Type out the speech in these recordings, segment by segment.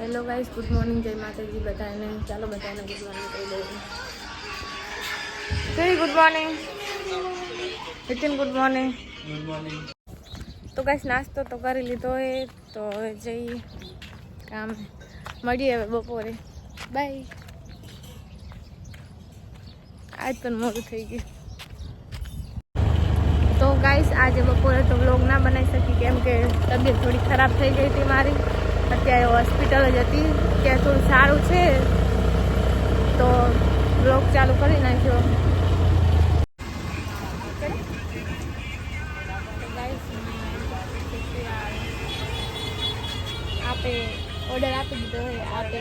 Hello guys good morning જય માતાજી બધાને. ચાલો બધાને ગુડ મોર્નિંગ કહી દઉં કેવી good morning Nitin good morning good morning તો ગાઈસ નાસ્તો તો કરી લીધો એ. તો જઈ કામ. મળીએ હવે બપોરે. બાય આજ પણ મોડું થઈ ગયું. તો ગાઈસ આજે બપોરે તો વ્લોગ ના બનાવી શકી. કેમ કે તબિયત થોડી ખરાબ થઈ ગઈ હતી મારી. અત્યારે હોસ્પિટલ જ હતી. ત્યાં થોડું સારું છે. તો બ્લોગ ચાલુ કરી નાખ્યો. આપે ઓર્ડર આપી દીધો હોય, આપે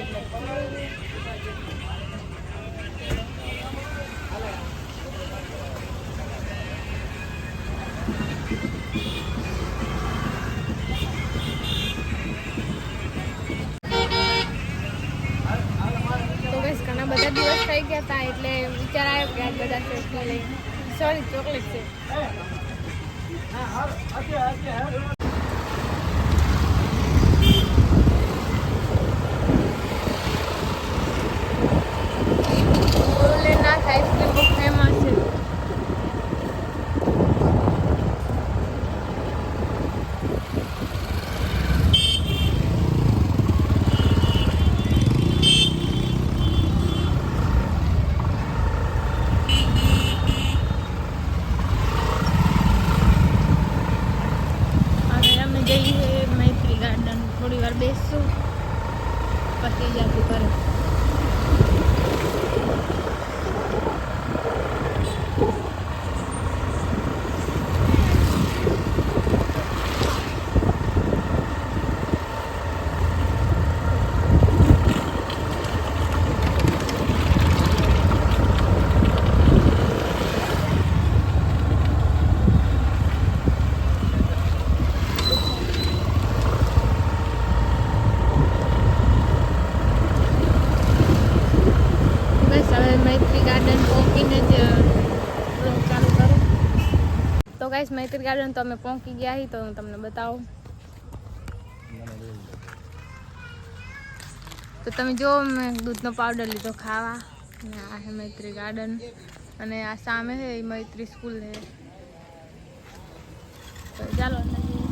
દિવસ થઈ ગયા હતા એટલે વિચાર આવ્યો કે આજ બધા ચોકલેટ લઈ સોરી ચોકલેટ છે ઓલે ના થાય આઈસ્ક્રીમ બહુ ફેમસ છે હવે અમે જઈએ મૈત્રી ગાર્ડન થોડી વાર બેસશું પછી જાતું કરે બસ હવે મૈત્રી ગાર્ડન પહોંચીને જ ચાલુ કરું. તો ગાઈશ મૈત્રી ગાર્ડન તો અમે પહોંચી ગયા તો હું તમને બતાવું. તો તમે જો, મેં દૂધનો પાવડર લીધો ખાવા. અને આ છે મૈત્રી ગાર્ડન અને આ સામે છે એ મૈત્રી સ્કૂલ છે ચાલો અંદર જઈએ.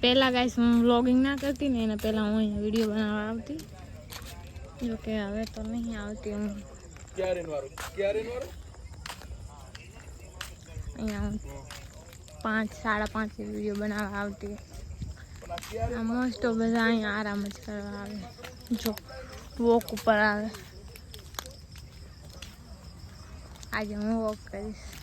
પહેલાં ગાઈસ હું વ્લોગિંગ ના કરતી ને એના પહેલાં હું અહીંયા વીડિયો બનાવવા આવતી. જો કે હવે તો નહીં આવતી હું ક્યારે વાળું ક્યારે વાળું અહીંયા હું પાંચ સાડા પાંચ વીડિયો બનાવવા આવતી. આ મોસ્ટ ઓફ બધા અહીંયા આરામ જ કરવા આવે. જો વોક ઉપર આવે. આજે હું વોક કરીશ.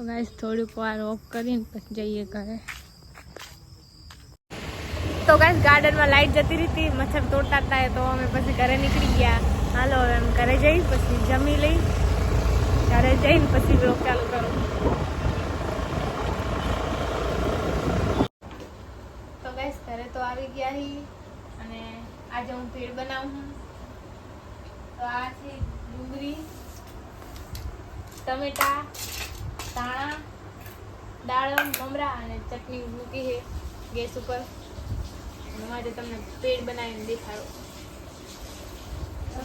તો ગાઈસ થોડીક વાર વોક કરીને પછી જઈએ ઘરે. તો ગાઈસ ગાર્ડનમાં લાઇટ જતી રહી મચ્છર તોડતા હતા તો અમે પછી ઘરે નીકળી ગયા. હાલો, હવે એમ ઘરે જઈ, પછી જમી લઈ. ઘરે જઈને પછી બ્લોગ ચાલુ કરું. ઘરે તો આવી ગયા હી, અને આજે હું ભેળ બનાવું છું. તો આ છે ડુંગળી, ટમેટા ધાણા દાડમ મમરા અને ચટણી મૂકી છે ગેસ ઉપર. માટે તમને પેડ બનાવીને દેખાડો. તો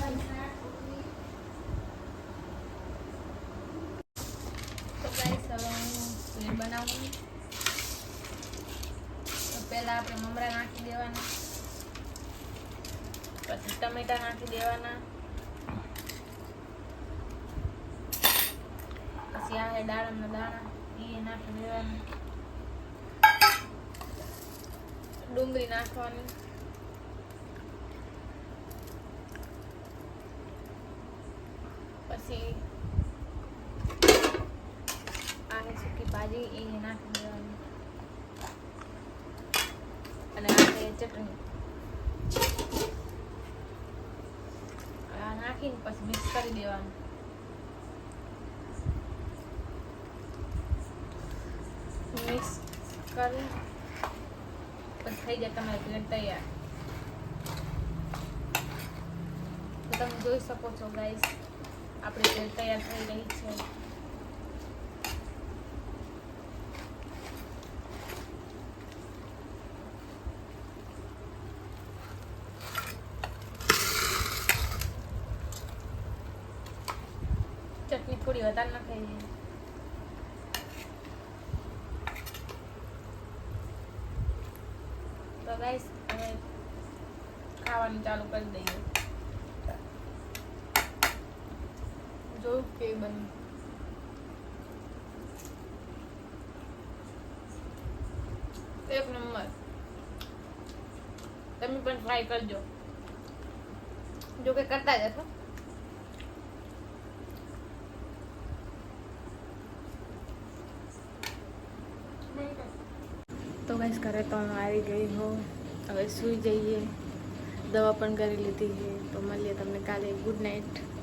હવે હું બનાવું. તો પહેલાં આપણે મમરા નાખી દેવાના. પછી ટમેટા નાખી દેવાના. પછી આ દાડમના દાણા એ નાખી દેવાના. ડુંગળી નાખવાની. પછી આ સૂકી ભાજી એ નાખી દેવાની. અને આ છે ચટણી. આ નાખીને પછી મિક્સ કરી દેવાનું. મિક્સ કરી. પછી થઈ જાય, તમારી પ્લેટ તૈયાર. તો તમે જોઈ શકો છો ગાઈસ આપણી પ્લેટ તૈયાર થઈ રહી છે. ચટણી થોડી વધારે નાખાઈ ગાઈસ હવે ખાવાનું ચાલુ કરી દઈએ. જોયું કેવી બની. એક નંબર. તમે પણ ટ્રાય કરજો. જો કે કરતા જ હતો તો ગાઈસ ઘરે તો હું આવી ગઈ હું હવે સૂઈ જઈએ દવા પણ કરી લીધી છે. તો મળીએ તમને કાલે. Good night